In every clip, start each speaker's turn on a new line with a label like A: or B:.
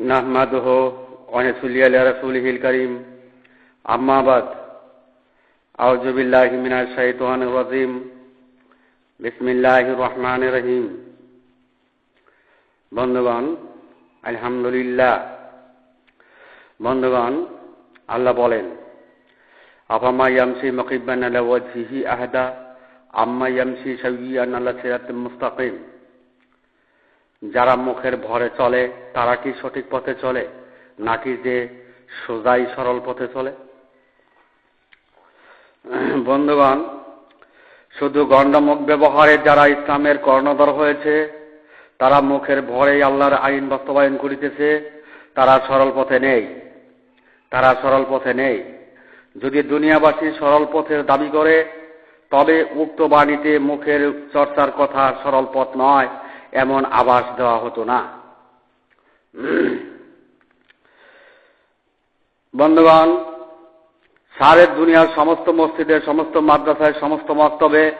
A: নাহমাদহ অনেসুলিয়াল রাসুলহিল করিম। আম্মাবাদ আউজুবিল্লাহ মিনা শাহিদান রাজিম। বিসমিল্লাহ রহমান রহিম। বন্ধুগণ, আলহামদুলিল্লাহ। বন্ধুগণ, আল্লাহ বলেন, আফামা ইয়ামসি মকিবান আলা আহাদা, আম্মা ইয়ামসি সাইয়্যান আলা সিরাতিল মুস্তাকিম। যারা মুখের ভরে চলে, তারা কি সঠিক পথে চলে? নাকি যে সোজাই সরল পথে চলে? বন্ধুগণ, শুধু গণ্ডমুখ ব্যবহারে যারা ইসলামের কর্ণধর হয়েছে, তারা মুখের ভরে আল্লাহর আইন বাস্তবায়ন করিতেছে, তারা সরল পথে নেই। তারা সরল পথে নেই। যদি দুনিয়াবাসী সরল পথের দাবি করে, তবে উক্ত বাণীতে মুখের চর্চার কথা সরল পথ নয়। এমন আবাস দেওয়া হতো না। বন্ধুগণ, সারের দুনিয়ার সমস্ত মসজিদের সমস্ত মাদ্রাসায় সমস্ত মক্তবে,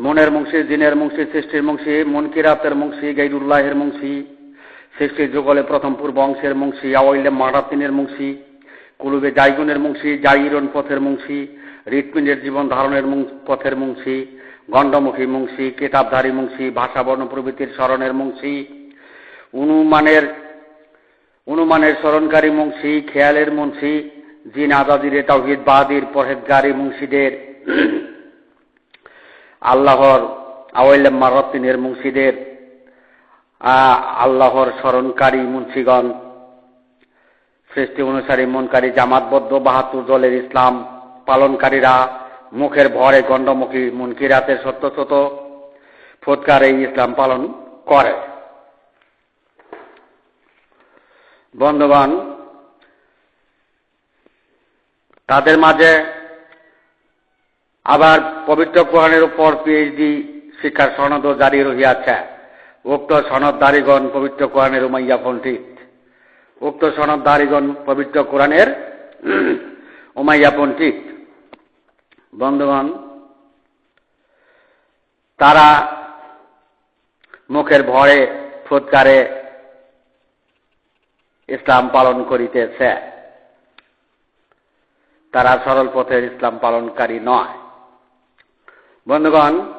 A: মনের মুংশী জিনের মুংশী সৃষ্টির মুংশী মনকিরাতের মুংশী গাইদুল্লাহের মুংশী সৃষ্টির যুগলে প্রথম পূর্ব অংশের মুংশী আওয়াইলে মারাতিনের মুংশী কুলুবে জাইগুনের মুংশী জাইরন পথের মুংশী হৃৎপিণ্ডের জীবন ধারণের পথের মুংশী গণ্ডমুখী মুংশী, কেতাবধারী মুংশী, ভাষাবর্ণ প্রভৃতির স্মরণের মুংশী অনুমানের অনুমানের স্মরণকারী মুংশী, খেয়ালের মুন্সি, জিন আজাদিরে তাহিদ বাদির পরহেদগারী মুংশিদের, আল্লাহর আওয়াইলে মারতিনের মুংশীদের আল্লাহর স্মরণকারী মুন্সিগণ, সৃষ্টি অনুসারী মনকারী জামাতবদ্ধ বাহাত্তর দলের ইসলাম পালনকারীরা মুখের ভরে গণ্ডমুখী মুনকিরাতের সত্য শত ফোৎকার এই ইসলাম পালন করে। বন্ধুগণ, তাদের মাঝে আবার পবিত্র কোরআনের উপর পিএইচডি শিক্ষার সনদ জারি রহিয়াছে। উক্ত সনদদারিগণ পবিত্র কোরআনের উমাইয়া পণ্ডিত। উক্ত সনদদারিগণ পবিত্র কোরআনের উমাইয়া পণ্ডিত। বন্ধুগণ, তারা মুখের ভরে ফুৎকারে ইসলাম পালন করিতেছে। তারা সরল পথের ইসলাম পালনকারী নয়। বন্ধুগণ,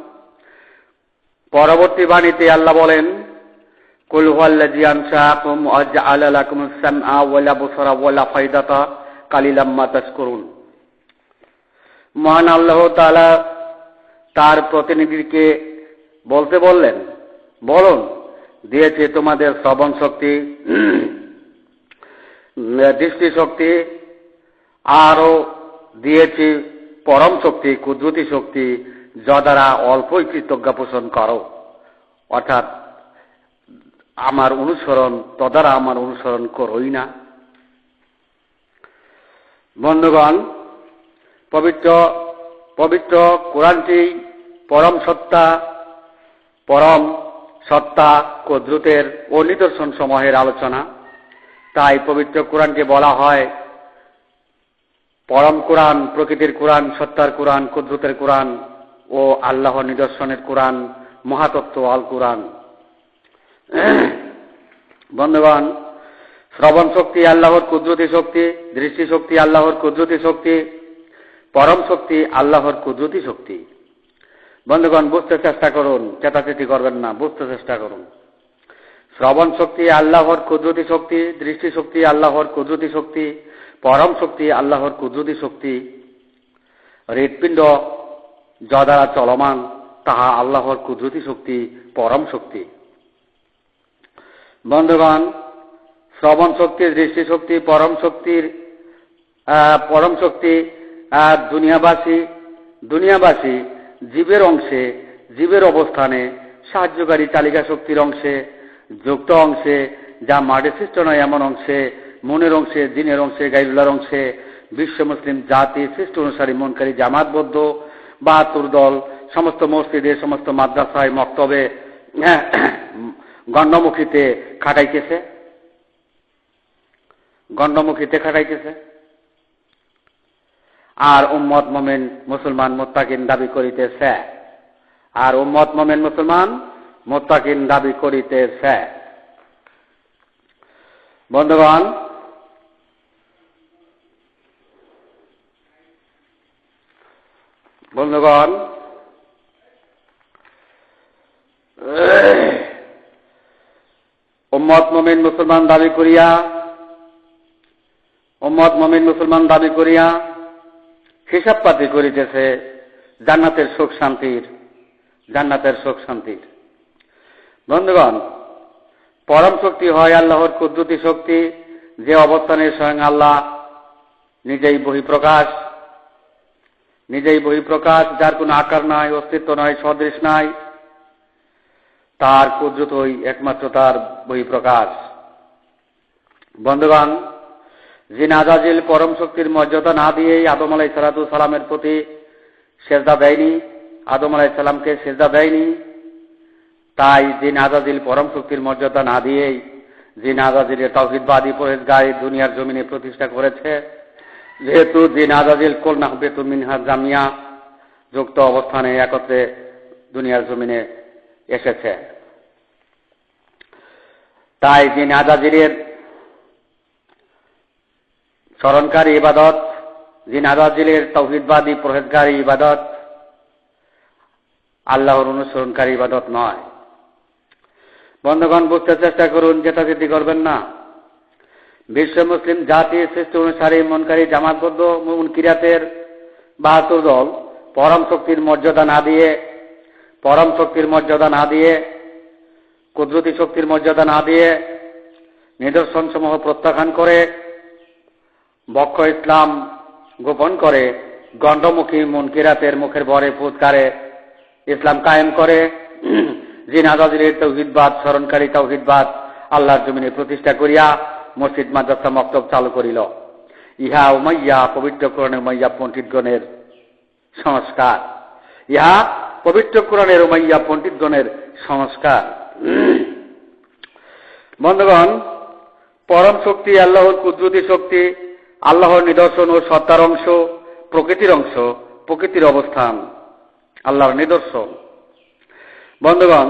A: পরবর্তী বাণীতে আল্লাহ বলেন, কুল হুয়াল্লাযী আনশাআকুম ওয়া জাআলা সামআ ওয়াল আবসারা ওয়াল আফইদাতা কালিলাম মা তাশকুরুন। মহান আল্লাহ তালা তার প্রতিনিধিকে বলতে বললেন, বলুন, দিয়েছে তোমাদের শ্রবণ শক্তি দৃষ্টি শক্তি, আরও দিয়েছি পরম শক্তি, কুদরতি শক্তি, যা দ্বারা অল্পই কৃতজ্ঞা পোষণ করো। অর্থাৎ আমার অনুসরণ তদারা আমার অনুসরণ করোই না। বন্ধুগণ পবিত্র পবিত্র কোরআনটি পরম সত্তা পরম সত্তা কদ্রুতের ও নিদর্শন সমূহের আলোচনা। তাই পবিত্র কোরআনকে বলা হয় পরম কোরআন, প্রকৃতির কোরআন, সত্তার কোরআন, কুদ্রুতের কোরআন ও আল্লাহ নিদর্শনের কোরআন, মহাতত্ত্ব আল কোরআন। বন্ধুগণ, শ্রবণ শক্তি আল্লাহর কুদরতি শক্তি, দৃষ্টি শক্তি আল্লাহর কুদরতি শক্তি পরম শক্তি, আল্লাহর কুদরতি শক্তি। বন্ধুগণ, বুঝতে চেষ্টা করুন, চেতাচেতি করবেন না, বুঝতে চেষ্টা করুন। শ্রবণ শক্তি, আল্লাহর কুদরতি শক্তি, দৃষ্টি শক্তি, আল্লাহর কুদরতি শক্তি, পরম শক্তি, আল্লাহর কুদরতি শক্তি। হৃৎপিণ্ড যা দ্বারা চলমান, তাহা আল্লাহর কুদরতি শক্তি, পরম শক্তি। বন্ধুগণ, শ্রবণ শক্তি দৃষ্টি শক্তি, পরম শক্তির পরম শক্তি দুনিয়াবাসী দুনিয়াবাসী জীবের অংশে, জীবের অবস্থানে সাহায্যকারী তালিকা শক্তির অংশে, যুক্ত অংশে, যা মাঠে সৃষ্ট নয় এমন অংশে, মনের অংশে, দিনের অংশে গাইরুল্লার অংশে, বিশ্ব মুসলিম জাতি সৃষ্ট অনুসারী, মনকারী জামাতবদ্ধ, বাহাত্তর দল, সমস্ত মসজিদে, সমস্ত মাদ্রাসায়, মক্তবে গণ্ডমুখীতে খাটাইতেছে। গণ্ডমুখীতে খাটাইতেছে। আর উম্মত মোমেন মুসলমান মোত্তাকিন দাবি করিতেছে। আর উম্মত মোমেন মুসলমান মোত্তাকিন দাবি করিতেছে। বন্ধুগণ বন্ধুগণ, উম্মত মমিন মুসলমান দাবি করিয়া, উম্মত মমিন মুসলমান দাবি করিয়া হিসাব পাতি করিতেছে, জান্নাতের সুখ শান্তির, জান্নাতের সুখ শান্তির। বন্ধুগণ, পরম শক্তি হয় আল্লাহর কুদ্রুতি শক্তি, যে অবস্থানে স্বয়ং আল্লাহ নিজেই বহিঃপ্রকাশ নিজেই বহিঃপ্রকাশ, যার কোনো আকার নাই, অস্তিত্ব নয় সদৃশ নাই, তার কুদ্রুতই একমাত্র তার বহিঃপ্রকাশ। বন্ধুগণ জিন আজাজিল পরম শক্তির মর্যাদা না দিয়েই আদম আলাই সালাতু সালামের প্রতি সেজদা দেয়নি, আদম আলাই সালামকে সেজদা দেয়নি, তাই জিন আজাজিল পরম শক্তির মর্যাদা না দিয়েই জিন আজাজিলের তৌহিদবাদী পরেজগারী দুনিয়ার জমিনে প্রতিষ্ঠা করেছে, যেহেতু জিন আজাজিল কলনা বেতু মিনহা জামিয়া যুক্ত অবস্থানে একত্রে দুনিয়ার জমিনে এসেছে। তাই জিন আজাজিলের স্মরণকারী ইবাদত জিন আজাজিলের তৌহিদবাদী, পরহেজগারী ইবাদত, আল্লাহর অনুসরণকারী ইবাদত নয়। বন্ধুগণ, বুঝতে চেষ্টা করুন যেটি করবেন না। বিশ্ব মুসলিম জাতি শ্রেষ্ঠ অনুসারী মনকারী জামাতবদ্ধ কিরাতের বাহাত্তর দল পরম শক্তির মর্যাদা না দিয়ে, পরম শক্তির মর্যাদা না দিয়ে, কুদরতি শক্তির মর্যাদা না দিয়ে নিদর্শন সমূহ প্রত্যাখ্যান করে বক্ষ ইসলাম গোপন করে গণ্ডমুখী মুনকিরাতের মুখের বরে ফুৎকারে ইসলাম কায়েম করে। জিনাজাজির তৌহিদবাদ, স্মরণকারী তৌহিদবাদ আল্লাহর জমিনে প্রতিষ্ঠা করিয়া মসজিদ মাদ্রাসা মক্তব চালু করিল। ইহা উমাইয়া পবিত্র কোরআনে উমাইয়া পণ্ডিতগণের সংস্কার। ইহা পবিত্র কোরআনের উমাইয়া পণ্ডিতগণের সংস্কার। বন্ধুগণ, পরম শক্তি, আল্লাহর কুদরতি শক্তি আল্লাহর নিদর্শন ও সত্তার অংশ, প্রকৃতির অংশ, প্রকৃতির অবস্থান, আল্লাহর নিদর্শন। বন্ধুগণ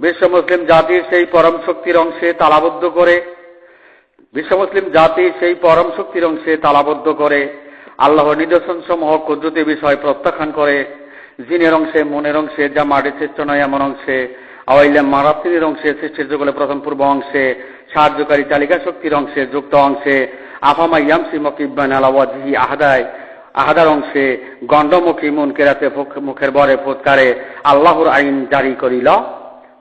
A: বিশ্ব মুসলিম জাতির সেই পরম শক্তির অংশে তালাবদ্ধ করে বিশ্ব মুসলিম জাতি সেই পরম শক্তির অংশে তালাবদ্ধ করে, আল্লাহর নিদর্শন সমূহ কুদরতি বিষয় প্রত্যাখ্যান করে, জিনের অংশে, মনের অংশে, যা মাটির সৃষ্ট নয় এমন অংশে আওয়াইলাম মারাত্রির অংশে সৃষ্টির যুগলে প্রথম পূর্ব অংশে, সাহায্যকারী তালিকা শক্তির অংশে, যুক্ত অংশে আফামা ইয়ামসি মকিবান আলাওয়াজি আহাদায়। আহাদার অংশে গণ্ডমুখী মন কেরাতে মুখের বরে ফুৎকারে আল্লাহর আইন জারি করিল।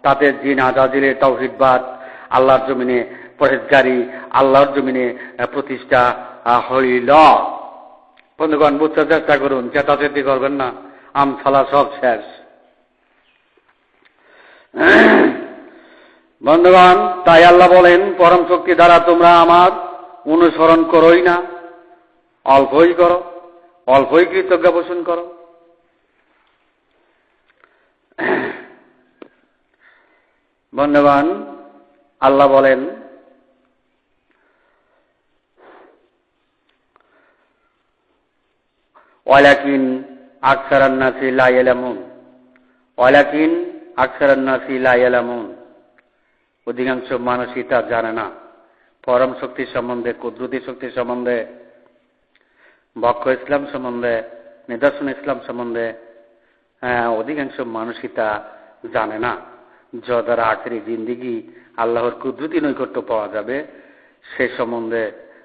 A: তাতে জিন আজাজিলের তৌহিদবাদ আল্লাহর জমিনে পরেজগারি আল্লাহর জমিনে প্রতিষ্ঠা হইল। বন্ধুগণ, বুঝতে চেষ্টা করুন, চেতাচেতি করবেন না। আম ফালা সব শেষ। বন্ধুগণ, তাই আল্লাহ বলেন, পরম শক্তি দ্বারা তোমরা আমার অনুসরণ করোই না। অল্পই করো, অল্পই কৃতজ্ঞ পোষণ করো। বন্ধুগণ, আল্লাহ বলেন, ওয়ালাকিন আকসারান্নাসি লাইলামুন ওয়ালাকিন আকসারান্নাসি লাইলামুন অধিকাংশ মানুষই তা জানে না। পরম শক্তি সম্বন্ধে, কুদরতি শক্তি সম্বন্ধে, বক্ষ ইসলাম সম্বন্ধে, নিদর্শন ইসলাম সম্বন্ধে হ্যাঁ অধিকাংশ মানুষই তা জানে না। যদ্বারা আখেরি জিন্দিগি আল্লাহর কুদরতি নৈকট্য পাওয়া যাবে, সে সম্বন্ধে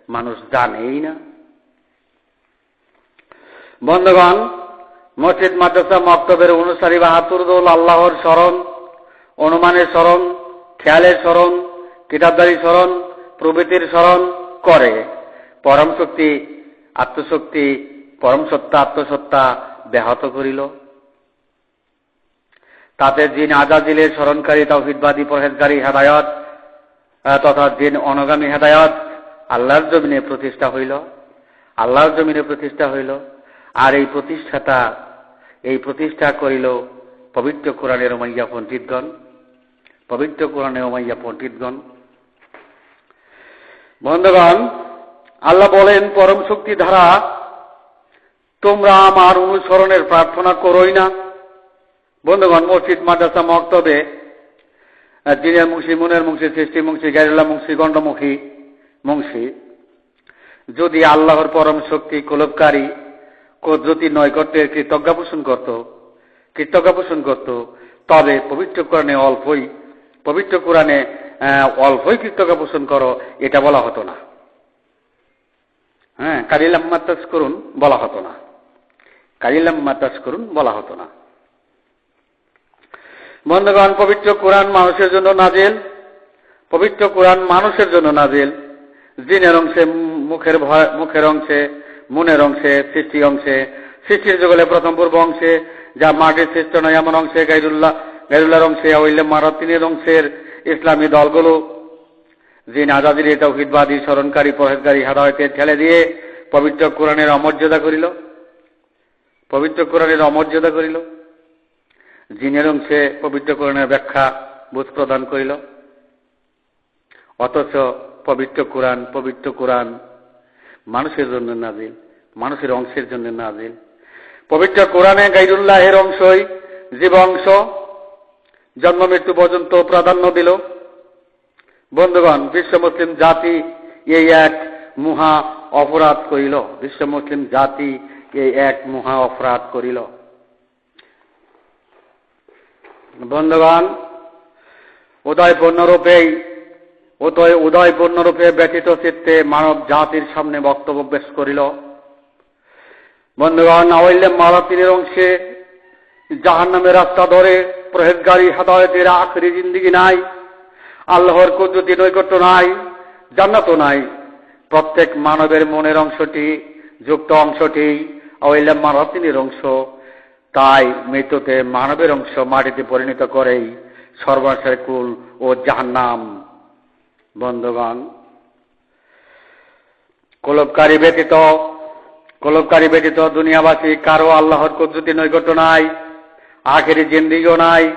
A: মানুষ জানেই না। বন্ধুগণ, মসজিদ, মাদ্রাসা, মক্তবের অনুসারী বাহাত্তর দল আল্লাহর স্মরণ, অনুমানের স্মরণ, খেয়ালের স্মরণ কিতাবদারি স্মরণ প্রভৃতির স্মরণ করে। পরম শক্তি, আত্মশক্তি, পরম সত্তা, আত্মসত্তা ব্যাহত করিল। তাতে জিন আজাজিলের স্মরণকারী তৌহিদবাদী পরহেজগারী হেদায়ত তথা জিন অনগামী হেদায়ত আল্লাহর জমিনে প্রতিষ্ঠা হইল। আল্লাহর জমিনে প্রতিষ্ঠা হইল। আর এই প্রতিষ্ঠাটা এই প্রতিষ্ঠা করিল পবিত্র কোরআনের ওমাইয়া পণ্ডিতগণ। পবিত্র কোরআনে ওমাইয়া পণ্ডিতগণ। বন্ধুগণ, আল্লাহ বলেন, পরম শক্তি ধারা তোমরা আমার অনুসরণের প্রার্থনা করোই না। বন্ধুগণ, মসজিদ, মাদ্রাসা, মক্তবে জিনের মুন্সি, মুনের মুন্সি, সৃষ্টি মুন্সি, গাইরুল্লাহ মুন্সি, গণ্ডমুখী মুংশী যদি আল্লাহর পরম শক্তি কোলবকারী কুদরতি নৈকট্যের কৃতজ্ঞা পোষণ করত কৃতজ্ঞা পোষণ করত, তবে পবিত্র কোরআনে অল্পই, পবিত্র কোরআনে অল্পই কৃতজ্ঞা পোষণ করো, এটা বলা হতো না। হ্যাঁ কালিলাম্মা তাস করুন বলা হতো না। কালিলাম্মা তাস করুন বলা হতো না। বন্ধুগণ, পবিত্র কোরআন মানুষের জন্য নাজেল। পবিত্র কোরআন মানুষের জন্য নাজেল। জিনের অংশে, মুখের ভয়, মুখের অংশে, মনের অংশে সৃষ্টি অংশে। সৃষ্টির যুগলে প্রথম পূর্ব অংশে, যা মাটির সৃষ্ট নয়, এমন অংশে গাইরুল্লাহ। গাইরুল্লাহর অংশে মারাতিনের অংশের ইসলামী দলগুলো জিন আজাদির তৌহিদবাদী, স্মরণকারী পরেজগারী হাদায়তে ঠেলে দিয়ে পবিত্র কোরআনের অমর্যাদা করিল। পবিত্র কোরআনের অমর্যাদা করিল। জিনের অংশে পবিত্র কোরআনের ব্যাখ্যা বুঝ প্রদান করিল। অথচ পবিত্র কোরআন পবিত্র কোরআন মানুষের জন্য নাজিল, মানুষের অংশের জন্য নাজিল। পবিত্র কোরআনে গাইরুল্লাহের অংশই জীব অংশ। জন্ম মৃত্যু পর্যন্ত প্রাধান্য দিল। বন্ধুগণ বিশ্ব মুসলিম জাতি এই এক মহা অপরাধ করিল। বিশ্ব মুসলিম জাতি এই এক মহা অপরাধ করিল। বন্ধুগণ উদয় পূর্ণরূপেই উদয় উদয় পূর্ণরূপে ব্যতীত চিত্তে মানব জাতির সামনে বক্তব্য পেশ করিল। বন্ধুগণ আওয়াইলে মালাতিনের অংশে জাহান নামের রাস্তা ধরে প্রহেজগারী হাদায়তের আখরি জিন্দিগি নাই, আল্লাহর কুদরতি নৈকট্য নাই জান্নাত নাই। প্রত্যেক মানবের মনের অংশটি, যুক্ত অংশটি আওয়াইলে মালাতিনের অংশ, তাই মৃত্যুতে মানবের অংশ মাটিতে পরিণত করেই সর্বনাশের কুল ও জাহান্নাম। বন্ধুগণ কলবকারী ব্যতীত কলবকারী ব্যতীত দুনিয়াবাসী কারও আল্লাহর কুদরতি নৈকট্য নাই। আখেরি জিন্দিগিও নাই,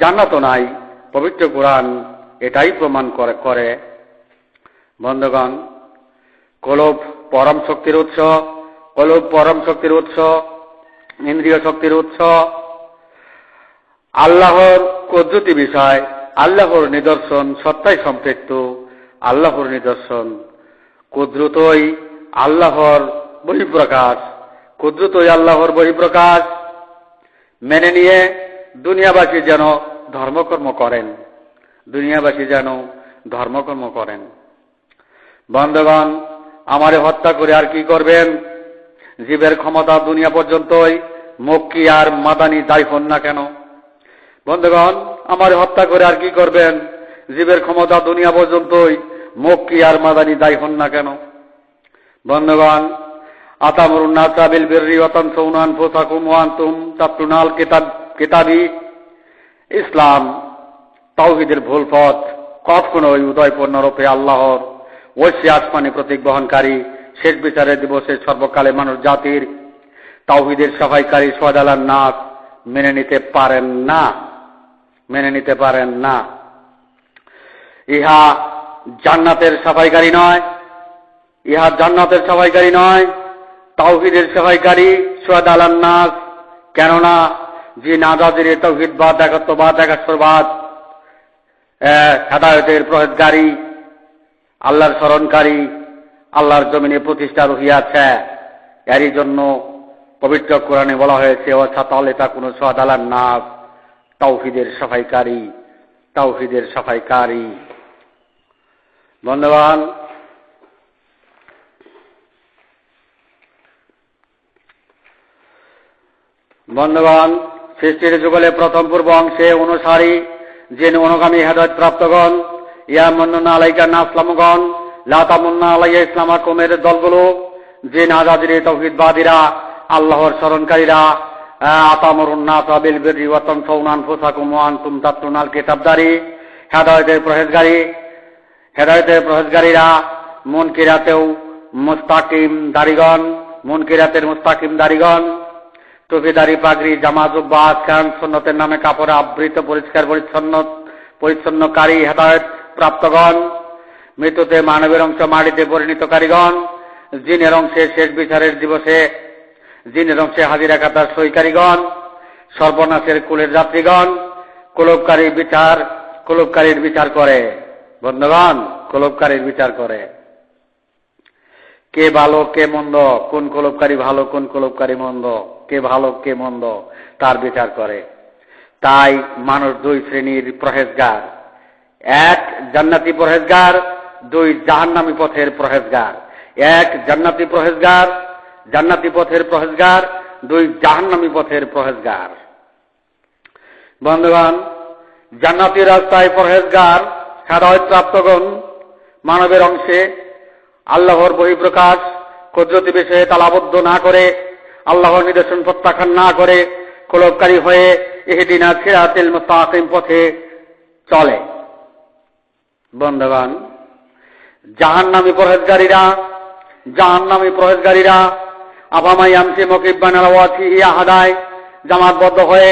A: জান্নাতও নাই, পবিত্র কোরআন এটাই প্রমাণ করে করে। বন্ধুগণ, কলব পরম শক্তির উৎস, কলব পরম শক্তির উৎস, ইন্দ্রিয় শক্তির উৎস। আল্লাহর কুদরতি বিষয়, আল্লাহর নিদর্শন সত্তায় সম্পৃক্ত, আল্লাহর নিদর্শন কুদ্রুতই আল্লাহর বহিঃপ্রকাশ, কুদ্রুতই আল্লাহর বহিঃপ্রকাশ। মেনে নিয়ে দুনিয়াবাসী যেন ধর্মকর্ম করেন, দুনিয়াবাসী যেন ধর্মকর্ম করেন। বন্ধগণ, আমারে হত্যা করে আর কি করবেন? জীবের ক্ষমতা দুনিয়া পর্যন্তই মক্কি আর মাদানি দায় হন না কেন? বন্ধুগণ, আমার হত্যা করে আর কি করবেন? জীবের ক্ষমতা দুনিয়া পর্যন্তই মক্কি আর মাদানি দায়ী হন না কেন? বন্ধুগণ ইসলাম তাওহিদের ভুল পথ, কখনোই উদয়পূর্ণরূপে আল্লাহর ঐশী আসমানি প্রতীক বহনকারী শেষ বিচারের দিবসে সর্বকালে মানুষ জাতির তাওহিদের সাফাইকারী সোয়াদালার নাক মেনে নিতে পারেন না, মেনে নিতে পারেন না। ইহা জান্নাতের সাফাইকারী নয়, ইহা জান্নাতের সাফাইকারী নয়। তাওহিদের সাফাইকারী সোয়াদ আলান নাস। কেননা যে নাজাদের তৌহিদবাদ একাত্মবাদ একাশ্বরবাদ হেদায়তের প্রহেদকারী আল্লাহর স্মরণকারী, আল্লাহর জমিনে প্রতিষ্ঠা রহিয়াছে। এরই জন্য পবিত্র কোরআনে বলা হয়েছে অছাতালে তা কোনো সোয়াদালার নাস তাওহিদের সাফাইকারী তাওহিদের সাফাইকারী। বন্ধুবান বন্ধুগণ, সৃষ্টির যুগলে প্রথম পূর্ব অংশে অনুসারী যে অনুগামী হেদায়ত প্রাপ্তগণ ইয়ামন্না আলাইকা নাসলামগণ, লাতামুন্না আলাইয়া ইসলামা কোমের দলগুলো যে নাজাদির তৌহিদবাদীরা, আল্লাহর স্মরণকারীরা হেদায়তের প্রহেজগারী, হেদায়তের প্রহেজগারীরা মন কিরাতেও মুস্তাকিম দারিগণ মন কিরাতের মুস্তাকিম দারিগণ টুপিদারি পাগড়ি জামা জুব্বা আজকান সন্ন্যতের নামে কাপড়ে আবৃত, পরিষ্কার, পরিচ্ছন্ন, পরিচ্ছন্নকারী হেদায়ত প্রাপ্তগণ, মৃত্যুতে মানবের অংশ মাটিতে পরিণত কারিগণ, জিনের অংশে শেষ বিচারের দিবসে, জিনের অংশে হাজিরা কাতার সইকারীগণ, সর্বনাশের কুলের যাত্রীগণ কুলবকারী বিচার কুলবকারীর বিচার করে। বন্ধুগণ কুলবকারীর বিচার করে। কে ভালো, কে মন্দ, কোন কলবকারী ভালো, কোন কলবকারী মন্দ, কে ভালো, কে মন্দ, তার বিচার করে। তাই মানুষ দুই শ্রেণির পরহেজগার। এক জান্নাতি পরহেজগার, দুই জাহান্নামী পথের পরহেজগার। এক জান্নাতি পরহেজগার, জান্নাতি পথের পরহেজগার, দুই জাহান্নামী পথের পরহেজগার। বন্ধুগণ, জান্নাতি রাস্তায় পরহেজগার হেদায়ত প্রাপ্তগণ, মানবের অংশে আল্লাহর বহিঃপ্রকাশ কুদরতি বিষয়ে তালাবদ্ধ না করে, আল্লাহর নিদর্শন প্রত্যাখ্যান না করে, কলবকারী হয়ে এহেদিনা সিরাতিল মুস্তাকিম পথে চলে। বন্ধুগণ, জাহান্নামী পরহেজগারীরা জাহান্নামী পরহেজগারীরা আবামাই আমসি মকিবানাল ওয়াসি আহাদায় জামাতবদ্ধ হয়ে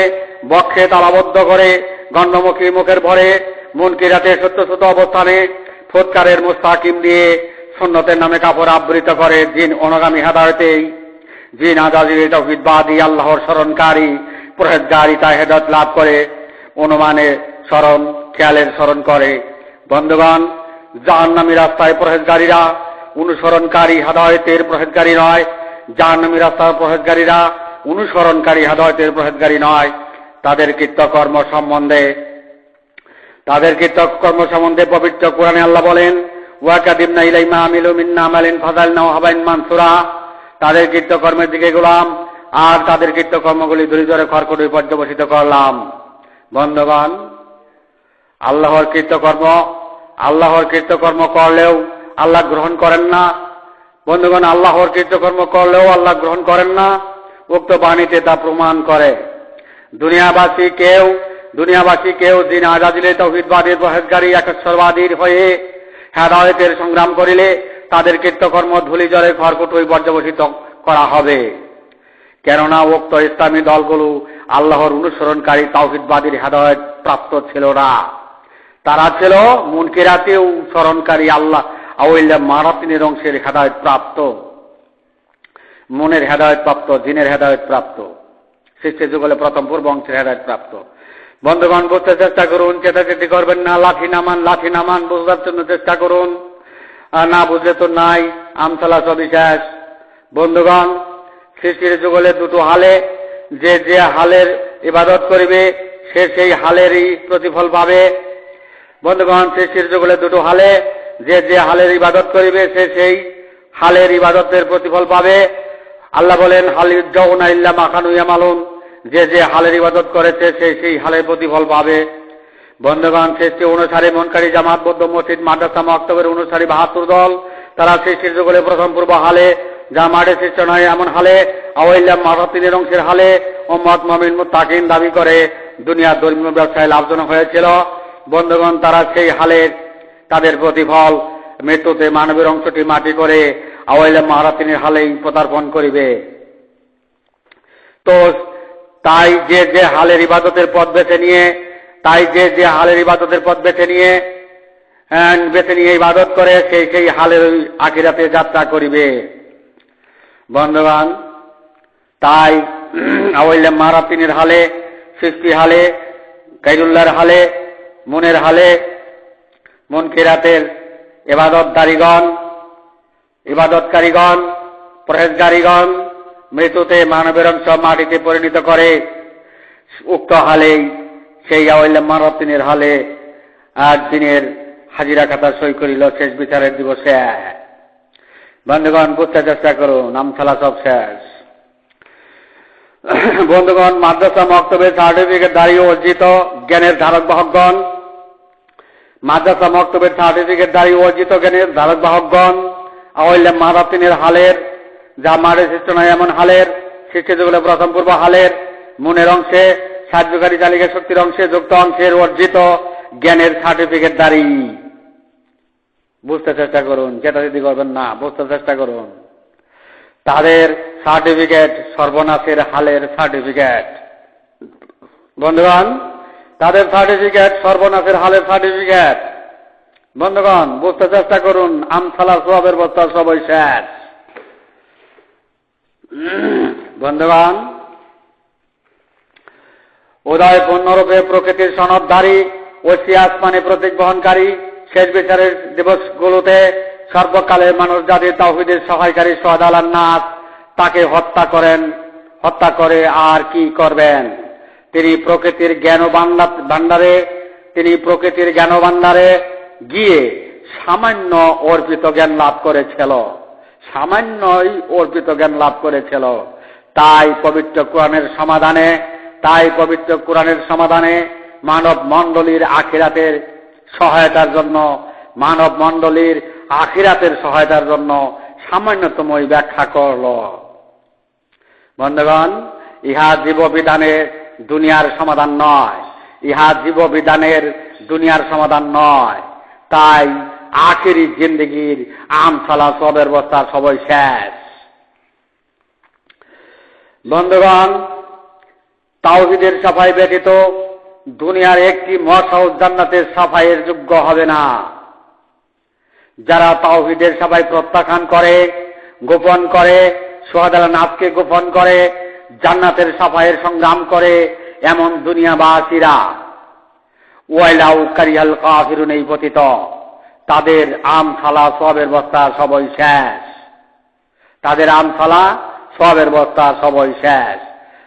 A: বক্ষে তালাবদ্ধ করে গণ্ডমুখী মুখের ভরে মনকি রাতে সত্য সত্য অবস্থানে ফোৎকারের মুস্তাকিম দিয়ে সুন্নতের নামে কাপড় আবৃত করে জিন অনগামী হেদায়তেই জিন আজাজির তৌহিদবাদী আল্লাহর স্মরণকারী, পরহেজগারী তা হেদায়ত লাভ করে অনুমানে স্মরণ, খেয়ালের স্মরণ করে। বন্ধুগণ, জাহান্নামী রাস্তায় পরহেজগারীরা অনুসরণকারী হেদায়তের পরহেজগারী নয়। জাহান্নামী রাস্তার পরহেজগারীরা অনুসরণকারী হেদায়তের পরহেজগারী নয়। তাদের কৃত্যকর্ম সম্বন্ধে তাদের কৃতকর্ম সম্বন্ধে পবিত্র কোরআনে আল্লাহ বলেন ওয়াকাদিমনা ইলাইমা আমিলু মিন্না আমালিন ফাদালনা হাবাইন মানসুরা তাদের কৃতকর্মের দিকে গোলাম আর তাদের কৃতকর্মগুলি ধরে ধরে খড়কুটি পর্যবসিত করলাম। বন্ধুগণ, আল্লাহর কৃতকর্ম আল্লাহর কৃতকর্ম করলেও আল্লাহ গ্রহণ করেন না। বন্ধুগণ, আল্লাহর কৃতকর্ম করলেও আল্লাহ গ্রহণ করেন না। উক্ত বাণীতে তা প্রমাণ করে। দুনিয়াবাসী কেউ দুনিয়াবাসী কেউ দিন আজাদিলে তৌহিদবাদীর বহেদগারী একশ্বরবাদীর হয়ে হেদায়তের সংগ্রাম করিলে তাদের কৃত্যকর্ম ধুলি জলে খড়কুটোই পর্যবসিত করা হবে। কেননা উক্ত ইসলামী দলগুলো আল্লাহর অনুসরণকারী তাওহিদবাদীর হেদায়ত প্রাপ্ত ছিল না। তারা ছিল মুনকিরাতে অনুসরণকারী আল্লাহ আউল্লা মারাতিনের অংশের হেদায়ত প্রাপ্ত। মনের হেদায়ত প্রাপ্ত দিনের হেদায়ত প্রাপ্ত। সৃষ্টি যুগলে প্রথম পূর্ব অংশের হেদায়ত প্রাপ্ত। বন্ধুগণ, বুঝতে চেষ্টা করুন চেতাচেতি করবেন না, লাঠি নামান লাঠি নামান, বুঝবার জন্য চেষ্টা করুন। আর না বুঝলে তো নাই আমতলা সবিশেষ বন্ধুগণ, সৃষ্টির যুগলে দুটো হালে, যে যে হালের ইবাদত করিবে, সে সেই হালেরই প্রতিফল পাবে। বন্ধুগণ, সৃষ্টির যুগলে দুটো হালে, যে যে হালের ইবাদত করিবে, সে সেই হালের ইবাদতের প্রতিফল পাবে। আল্লাহ বলেন হালিউদ্দাউনা ইল্লা মাখানুয়া মালুন যে যে হালের ইবাদত করেছে, সে সেই হালের প্রতিফল পাবে। বন্ধুগণ সৃষ্টি অনুসারী মনকারী জামাত জামাতবদ্ধ মসজিদ, মাদ্রাসা, মক্তবের অনুসারী বাহাত্তর দল, তারা সৃষ্টির যুগলে প্রথম পূর্ব হালে, যা মাঠে সৃষ্ট নয়, এমন হালে, আওয়াইল্লাম মারাতিনের অংশের হালে মত মমিন তাকিন দাবি করে দুনিয়ার ধর্মীয় ব্যবসায় লাভজনক হয়েছিল। বন্ধুগণ, তারা সেই হালের তাদের প্রতিফল মৃত্যুতে মানবের অংশটি মাটি করে আওয়াইল্লাম মারাতিনের হালেই প্রতার্পণ করিবে। তো তাই যে যে হালের ইবাদতের পথ বেছে নিয়ে তাই যে যে হালের ইবাদতের পথ বেছে নিয়ে আহ, বেছে নিয়ে ইবাদত করে সেই সেই হালের আখিরাতে যাত্রা করিবে। বন্ধুগণ তাই আওয়াইলে মারাতিনের হালে সৃষ্টি হালে গাইরুল্লাহর হালে মনের হালে মন কেরাতের এবাদতদারিগণ ইবাদতকারীগণ পরহেজগারীগণ মৃত্যুতে মানবের অংশ মাটিতে পরিণত করে, উক্ত হালেই সেই আওয়াইলে মারাতিনের হালে আজ দিনের হাজিরা খাতা সই করিল, শেষ বিচারের দিবসে বন্ধুগণ, বুঝতে চেষ্টা করুন, নাম খেলা সব শেষ। বন্ধুগণ, মাদ্রাসা মক্তবের সার্টিফিকেট দাঁড়িয়ে অর্জিত জ্ঞানের ধারক বাহকগণ, মাদ্রাসা মক্তবের সার্টিফিকেট দাঁড়িয়ে অর্জিত জ্ঞানের ধারক বাহকগণ আওয়াইলে মারাতিনের হালের যা মারে সৃষ্ট নয় এমন হালের সৃষ্টিগুলো প্রথম পূর্ব হালের। মনের অংশে, সাহায্যকারী চালিকা শক্তির অংশে, যুক্ত অংশের অর্জিত জ্ঞানের সার্টিফিকেট দাঁড়ি। বুঝতে চেষ্টা করুন, যেটা যদি করবেন না, বুঝতে চেষ্টা করুন। তাদের সার্টিফিকেট সর্বনাশের হালের সার্টিফিকেট বন্ধুগণ, তাদের সার্টিফিকেট সর্বনাশের হালের সার্টিফিকেট বন্ধুগণ, বুঝতে চেষ্টা করুন, আমসালার সবের বস্তা সবই শেষ। বন্ধুগণ, উদয় পূর্ণরূপে প্রকৃতির সনদধারী ঐশী আসমানে প্রতীক বহনকারী শেষ বিচারের দিবসগুলোতে সর্বকালে মানুষ যাদের তাহিদের সহায়কারী সোহাদালার নাথ তাকে হত্যা করেন। হত্যা করে আর কি করবেন? তিনি প্রকৃতির জ্ঞান ভাণ্ডারে, তিনি প্রকৃতির জ্ঞান ভাণ্ডারে গিয়ে সামান্য অর্পিত জ্ঞান লাভ করেছিল। সামান্যই অর্পিত জ্ঞান লাভ করেছিল। তাই পবিত্র কোরআনের সমাধানে, তাই পবিত্র কোরআনের সমাধানে মানব মণ্ডলীর আখিরাতের সহায়তার জন্য, মানব মণ্ডলীর আখিরাতের সহায়তার জন্য সামান্যতম ব্যাখ্যা করল। বন্ধুগণ, ইহা জীববিধানের দুনিয়ার সমাধান নয়। ইহা জীববিধানের দুনিয়ার সমাধান নয়। তাই আখেরি জিন্দগির আমসালা সবের বস্তা সবই শেষ। বন্ধুগণ, তাওহিদের সাফাই ব্যতীত দুনিয়ার একটি মশাউদ জান্নাতের সাফাইয়ের যোগ্য হবে না। যারা তাওহিদের সাফাই প্রত্যাখ্যান করে, গোপন করে, সোহাদাল নাথকে গোপন করে, জান্নাতের সাফাইয়ের সংগ্রাম করে এমন দুনিয়াবাসীরা, ওয়াইলাউ কারিয়াল কাফিরুন এই পতিত। তাদের আম সবের বস্তা সবই শেষ। তাদের আমসালা সবের বস্তা সবই শেষ।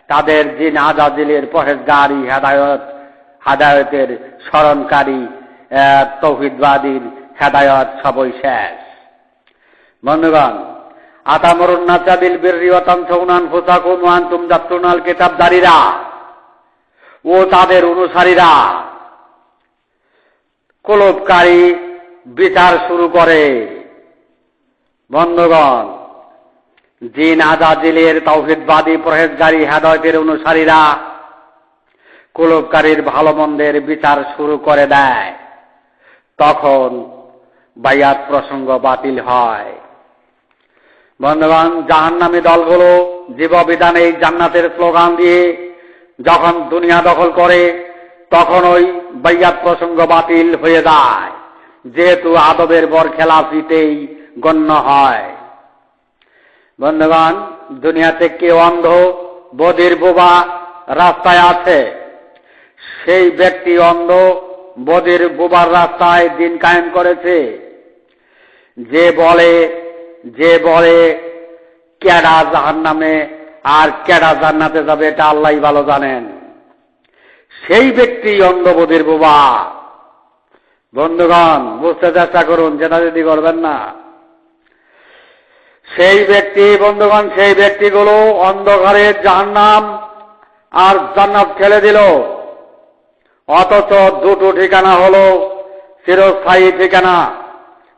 A: তাদের জিন আজাদিলের পহেজগারি হেদায়ত হেদায়তের স্মরণকারী তৌহিদবাদীর হেদায়ত সবই শেষ। বন্ধুগণ, আতামরুন নাচাবিল সৌনান ফুসাকুম ওয়ান তুম কেতাবদারীরা ও তাদের অনুসারীরা। কলবকারী বিচার শুরু করে। বন্ধুগণ, জিন আজাদিলের তৌহিদবাদী পরহেজগারী হেদয়তের অনুসারীরা কুলবকারীর ভালো মন্দের বিচার শুরু করে দেয়। তখন বাইয়াত প্রসঙ্গ বাতিল হয়। বন্ধুগণ, জাহান্নামী দলগুলো জীববিধানে এই জান্নাতের স্লোগান দিয়ে যখন দুনিয়া দখল করে, তখন ওই বাইয়াত প্রসঙ্গ বাতিল হয়ে যায়। যেহেতু আদবের বর খেলাফিতেই গণ্য হয়। বন্ধুগণ, দুনিয়াতে কে অন্ধ, বধির বোবা রাস্তায় আছে। সেই ব্যক্তি অন্ধ, বধির বোবার রাস্তায় দিন কায়েম করেছে। যে বলে যে বলে ক্যাডা জাহান নামে আর ক্যাডা জান্নাতে যাবে এটা আল্লাহ ভালো জানেন। সেই ব্যক্তি অন্ধবধির বোবা। বন্ধুগণ, বুঝতে চেষ্টা করুন যদি করবেন না। সেই ব্যক্তি, বন্ধুগণ, সেই ব্যক্তিগুলো অন্ধকারে জাহান্নাম আর জান্নাত ঠেলে দিল। অথচ দুটো ঠিকানা হলো চিরস্থায়ী ঠিকানা।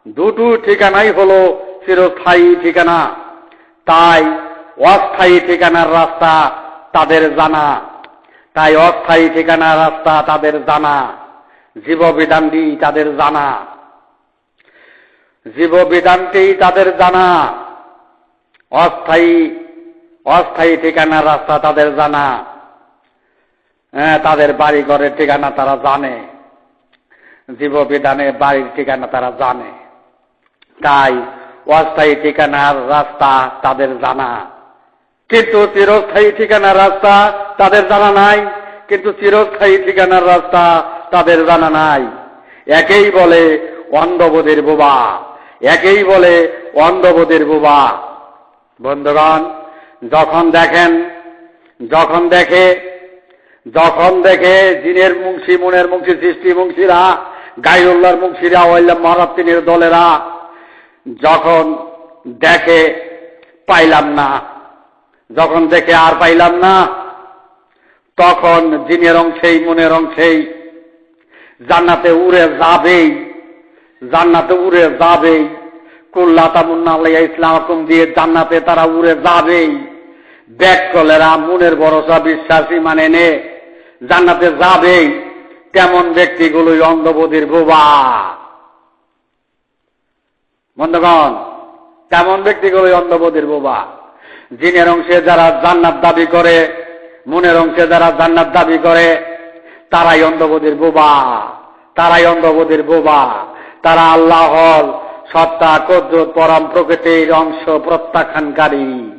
A: দুটো ঠিকানাই হলো চিরস্থায়ী ঠিকানা। তাই অস্থায়ী ঠিকানার রাস্তা তাদের জানা। তাই অস্থায়ী ঠিকানার রাস্তা তাদের জানা। জীববিধানটি তাদের জানা। জীববিধানটি তাদের জানা। অস্থায়ী অস্থায়ী ঠিকানার রাস্তা তাদের জানা। হ্যাঁ তাদের বাড়ি ঘরের ঠিকানা তারা জানে। জীববিধানে বাড়ির ঠিকানা তারা জানে। তাই অস্থায়ী ঠিকানার রাস্তা তাদের জানা। কিন্তু চিরস্থায়ী ঠিকানার রাস্তা তাদের জানা নাই। কিন্তু চিরস্থায়ী ঠিকানার রাস্তা তাদের জানা নাই। একেই বলে অন্ধবোধের বোবা। একেই বলে অন্ধবোধের বোবা। বন্ধুগণ, যখন দেখেন, যখন দেখে যখন দেখে জিনের মুংশি মনের মুংশি সৃষ্টি মুংশিরা গাইউল্লার মুংশিরা ওইল্লা মহারাত্রিনের দলেরা, যখন দেখে, পাইলাম না। যখন দেখে আর পাইলাম না, তখন জিনের অংশেই, মনের অংশেই জান্নাতে উড়ে যাবেই, জান্নাতে উড়ে যাবেই। কুল্লা তামুন্না আল্লাহ ইসলাম দিয়ে জান্নাতে তারা উড়ে যাবেই। ব্যাগ চলেরা মনের ভরসা, বিশ্বাসী মানে নে জান্নাতে যাবেই। তেমন ব্যক্তিগুলোই অন্ধবোধের বোবা বন্ধগণ, তেমন ব্যক্তিগুলোই অন্ধবোধের বোবা জিনের অংশে যারা জান্নাত দাবি করে, মনের অংশে যারা জান্নাত দাবি করে তারাই অন্ধবোধের বোবা, তারাই অন্ধবোধের বোবা। তারা আল্লাহর সত্তা, কদ্রুত, পরম প্রকৃতির অংশ প্রত্যাখ্যানকারী।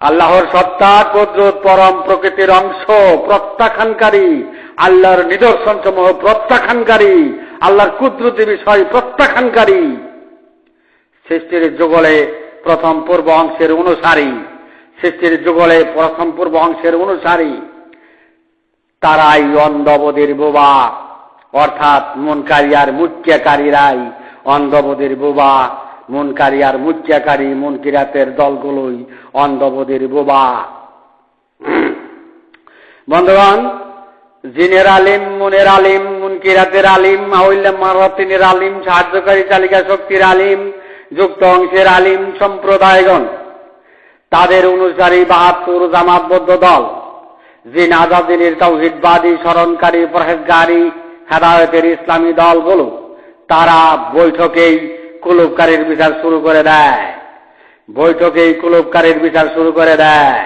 A: আল্লাহর সত্তা, কদ্রুত, পরম প্রকৃতির অংশ প্রত্যাখ্যানকারী। আল্লাহর নিদর্শন সমূহ প্রত্যাখ্যানকারী। আল্লাহর কুদরতি বিষয় প্রত্যাখ্যানকারী। সৃষ্টির যুগলে প্রথম পূর্ব অংশের অনুসারী। সৃষ্টির যুগলে প্রথম পূর্ব অংশের অনুসারী। তারাই অন্ধবদের বোবা। অর্থাৎ মনকারী আর মুখ্যাকারীরাই অন্ধবদের বোবা। মনকারী আর মুখ্যাকারী মনকিরাতের দলগুলোই অন্ধবদের বোবা। বন্ধুগণ, জিনের আলিম, মুনের আলিম, মুনকিরাতের আলিম মারাতিনের আলিম, সাহায্যকারী চালিকা শক্তির আলিম, যুক্ত অংশের আলিম, সম্প্রদায়গণ, তাদের অনুসারী বাহাত্তর জামাতবদ্ধ দল জিন আজাদিনের তৌহিদবাদী স্মরণকারী, পরহেজগারী, হেদায়তের ইসলামী দলগুলো তারা বৈঠকেই কুলুপকারীর বিচার শুরু করে দেয়। বৈঠকেই কুলুপকারীর বিচার শুরু করে দেয়।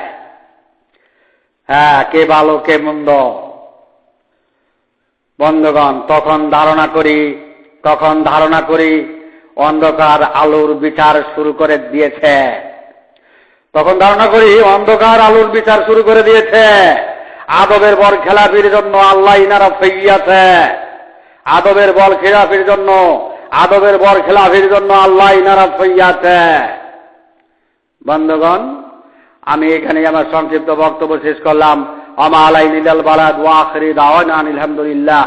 A: হ্যাঁ কে ভালো, কে মন্দ? বন্ধগণ, তখন ধারণা করি, তখন ধারণা করি অন্ধকার আলোর বিচার শুরু করে দিয়েছে। তখন ধারণা করি অন্ধকার আলোর বিচার শুরু করে দিয়েছে। আদবের বল খেলাফির জন্য আল্লাহ ইনারা ফেগিয়াছে আদবের বল খেলাফির জন্য, আদবের বল খেলাফির জন্য আল্লাহ ইনারা ফেইয়াছে বন্ধুগণ, আমি এখানে আমার সংক্ষিপ্ত বক্তব্য শেষ করলাম। আমা আলাই নিলাল বালাদ ওয়াখরি দাওয়ান আলহামদুলিল্লাহ